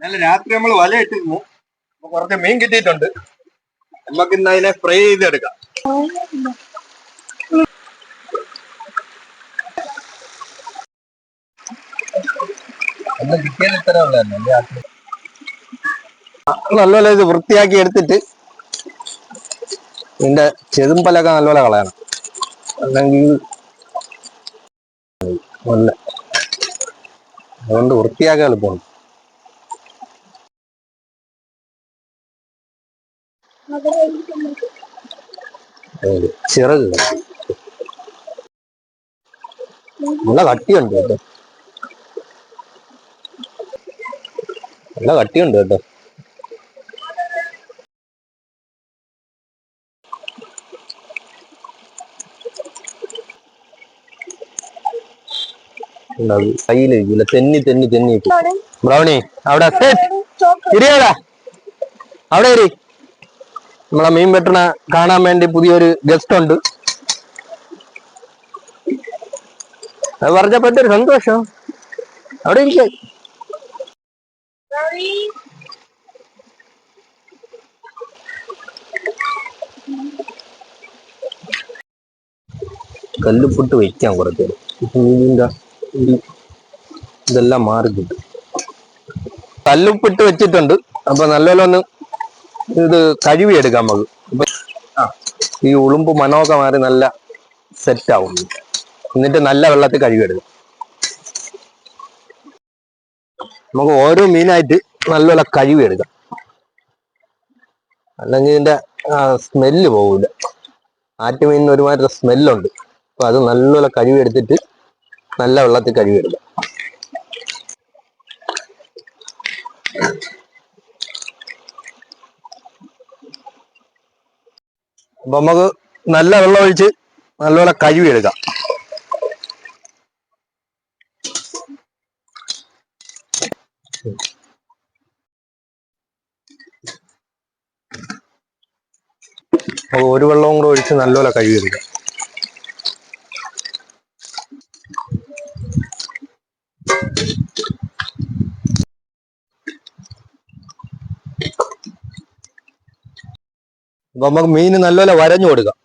ഇന്നലെ രാത്രി നമ്മൾ വല ഇട്ടിരുന്നു. അപ്പൊ കുറച്ച് മീൻ കിട്ടിയിട്ടുണ്ട്. നമുക്ക് ഇന്ന് അതിനെ ഫ്രൈ ചെയ്തെടുക്കാം. നല്ലപോലെ ഇത് വൃത്തിയാക്കി എടുത്തിട്ട് ഇതിന്റെ ചെതുമ്പലൊക്കെ നല്ലപോലെ കളയണം. അല്ലെങ്കിൽ അതുകൊണ്ട് വൃത്തിയാക്കാൻ എളുപ്പമുണ്ട് ചിറക്. നല്ല കട്ടിയുണ്ട് കേട്ടോ. നല്ല കട്ടിയുണ്ട് കേട്ടോ. കയ്യിൽ ഇല്ല തെന്നി തെന്നി തെന്നി. ബ്രൗണി അവിടെ. അവിടെ ഇരി. നമ്മളെ മീൻ വെട്ടണ കാണാൻ വേണ്ടി പുതിയൊരു ഗസ്റ്റ് ഉണ്ട്. അത് പറഞ്ഞപ്പോഴത്തെ സന്തോഷം. അവിടെ ഇരിക്ക. കല്ലുപുട്ട് വെക്കാം കുറച്ച് ഇതെല്ലാം മാറി കല്ലുപ്പിട്ട് വെച്ചിട്ടുണ്ട്. അപ്പൊ നല്ലപോലെ ഇത് കഴിവി എടുക്കാം നമുക്ക് അപ്പൊ ഈ ഉളുമ്പ് മനമൊക്കെ മാറി നല്ല സെറ്റ് ആവും. എന്നിട്ട് നല്ല വെള്ളത്തിൽ കഴുകി എടുക്കാം നമുക്ക് ഓരോ മീനായിട്ട് നല്ലപോലെ കഴുകി എടുക്കാം അല്ലെങ്കിൽ ഇതിന്റെ സ്മെല്ല് പോകില്ല ആറ്റുമീനിന് ഒരുമാതിരി സ്മെല്ലുണ്ട് അപ്പൊ അത് നല്ലപോലെ കഴുകി എടുത്തിട്ട് നല്ല വെള്ളത്തിൽ കഴുകി അപ്പൊ നമുക്ക് നല്ല വെള്ളം ഒഴിച്ച് നല്ലപോലെ കഴുകി എടുക്കാം ഒരു വെള്ളവും കൂടെ ഒഴിച്ച് നല്ലപോലെ കഴുകി അപ്പൊ നമുക്ക് മീൻ നല്ലപോലെ വരഞ്ഞു കൊടുക്കാം.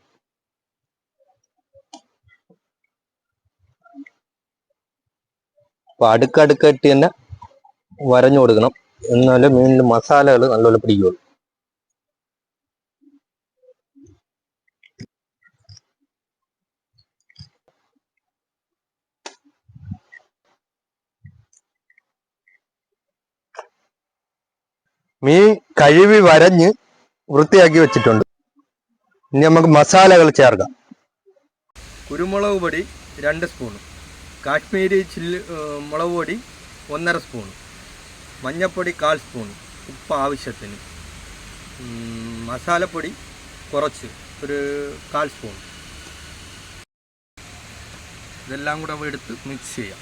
അപ്പൊ അടുക്കടുക്കായിട്ട് തന്നെ വരഞ്ഞു കൊടുക്കണം. എന്നാലേ മീനിൽ മസാലകൾ നല്ലപോലെ പിടിക്കുള്ളൂ. മീൻ കഴുകി വരഞ്ഞ് വൃത്തിയാക്കി വെച്ചിട്ടുണ്ട്. ഇനി നമുക്ക് മസാലകൾ ചേർക്കാം. കുരുമുളക് പൊടി രണ്ട് സ്പൂൺ കാശ്മീരി ചില്ലി മുളക് പൊടി ഒന്നര സ്പൂൺ മഞ്ഞൾപ്പൊടി കാൽ സ്പൂൺ ഉപ്പ് ആവശ്യത്തിന്. മസാലപ്പൊടി കുറച്ച് ഒരു കാൽ സ്പൂൺ ഇതെല്ലാം കൂടെ എടുത്ത് മിക്സ് ചെയ്യാം.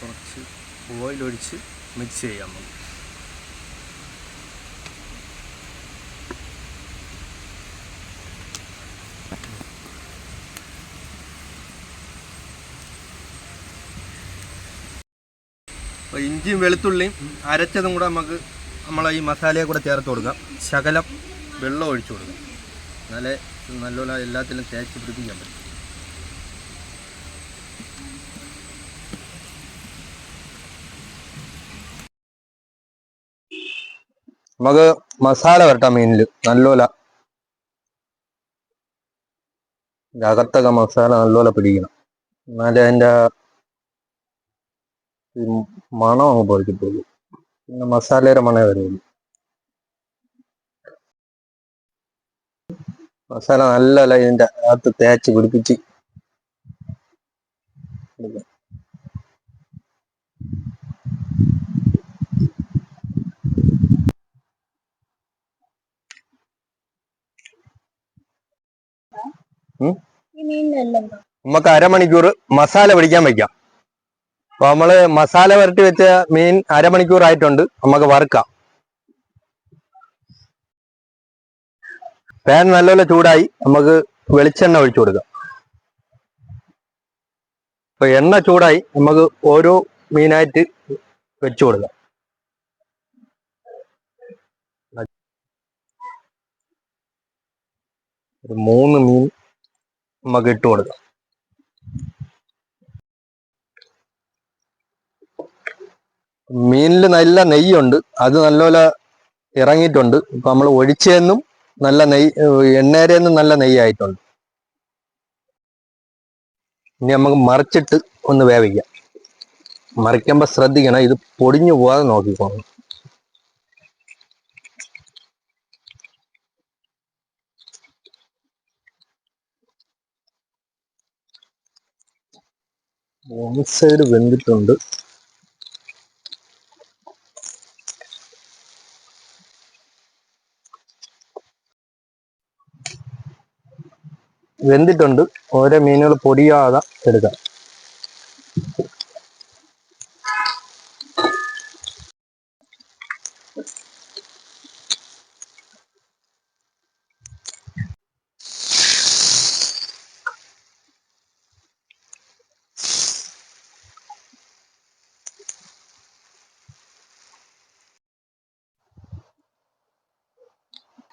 കുറച്ച് ഓയിൽ ഒഴിച്ച് മിക്സ് ചെയ്യാം. നമുക്ക് അപ്പോൾ ഇഞ്ചിയും വെളുത്തുള്ളിയും അരച്ചതും കൂടെ നമുക്ക് നമ്മളെ ഈ മസാലയെ കൂടെ ചേർത്ത് കൊടുക്കാം. ശകലം വെള്ളം ഒഴിച്ചു കൊടുക്കാം. എന്നാലേ നല്ലപോലെ എല്ലാത്തിലും തേച്ച് പിടിപ്പിക്കാൻ പറ്റും. നമുക്ക് മസാല വരട്ടാം മീനിൽ നല്ലോല അകത്തൊക്കെ മസാല നല്ലോല പിടിക്കണം. എന്നാലേ അതിന്റെ മണം അങ്ങ് പോയി കിട്ടുള്ളൂ പിന്നെ മസാലയുടെ മണേ വരുള്ളൂ. മസാല നല്ല ഇതിന്റെ അകത്ത് തേച്ച് പിടിപ്പിച്ച്. എടുക്കാം. നമുക്ക് അരമണിക്കൂർ മസാല പിടിക്കാൻ വെക്കാം. അപ്പൊ നമ്മൾ മസാല വരട്ടി വെച്ച മീൻ അരമണിക്കൂർ ആയിട്ടുണ്ട്. നമുക്ക് വറുക്കാം. പാൻ നല്ലപോലെ ചൂടായി. നമുക്ക് വെളിച്ചെണ്ണ ഒഴിച്ചു കൊടുക്കാം. അപ്പൊ എണ്ണ ചൂടായി. നമുക്ക് ഓരോ മീനായിട്ട് വെച്ചു കൊടുക്കാം. ഒരു മൂന്ന് മീൻ നമുക്ക് ഇട്ട് കൊടുക്കാം. മീനിൽ നല്ല നെയ്യുണ്ട്. അത് നല്ലപോലെ ഇറങ്ങിയിട്ടുണ്ട്. ഇപ്പൊ നമ്മൾ ഒഴിച്ചെന്നും നല്ല നെയ് എണ്ണേരെന്നും നല്ല നെയ്യായിട്ടുണ്ട്. ഇനി നമുക്ക് മറിച്ചിട്ട് ഒന്ന് വേവിക്കാം. മറിക്കുമ്പോൾ ശ്രദ്ധിക്കണം. ഇത് പൊടിഞ്ഞു പോകാതെ നോക്കിക്കോണം സൈഡ് വെന്തിട്ടുണ്ട്. വെന്തിട്ടുണ്ട്. ഓരോ മീനുകൾ പൊടിയാതെ എടുക്കാം.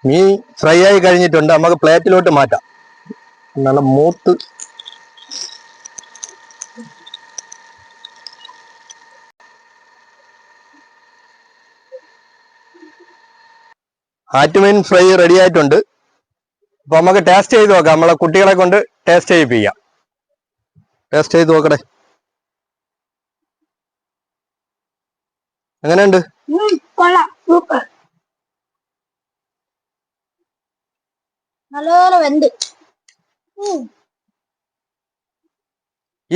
മീൻ ഫ്രൈ ആയി കഴിഞ്ഞിട്ടുണ്ട്. നമുക്ക് പ്ലേറ്റിലോട്ട് മാറ്റാം. നല്ല മൂത്ത്. ആറ്റുമീൻ ഫ്രൈ റെഡി ആയിട്ടുണ്ട്. അപ്പൊ നമുക്ക് ടേസ്റ്റ് ചെയ്ത് നോക്കാം. നമ്മളെ കുട്ടികളെ കൊണ്ട് ടേസ്റ്റ് ചെയ്യിപ്പിക്കാം. ടേസ്റ്റ് ചെയ്ത് നോക്കട്ടെ എങ്ങനെയുണ്ട്? കൊള്ളാം. സൂപ്പർ. നല്ലപോലെ വെന്ത്.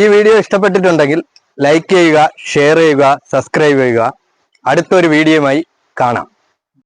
ഈ വീഡിയോ ഇഷ്ടപ്പെട്ടിട്ടുണ്ടെങ്കിൽ ലൈക്ക് ചെയ്യുക ഷെയർ ചെയ്യുക സബ്സ്ക്രൈബ് ചെയ്യുക. അടുത്തൊരു വീഡിയോയുമായി കാണാം.